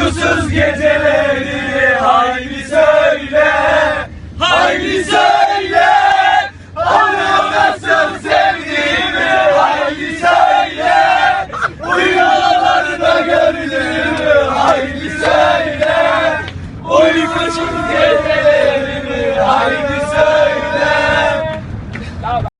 Uykusuz geceleri haydi söyle. Haydi söyle. Onu nasıl sevdiğimi haydi söyle. Rüyalarda gördüğümü haydi söyle. Uykusuz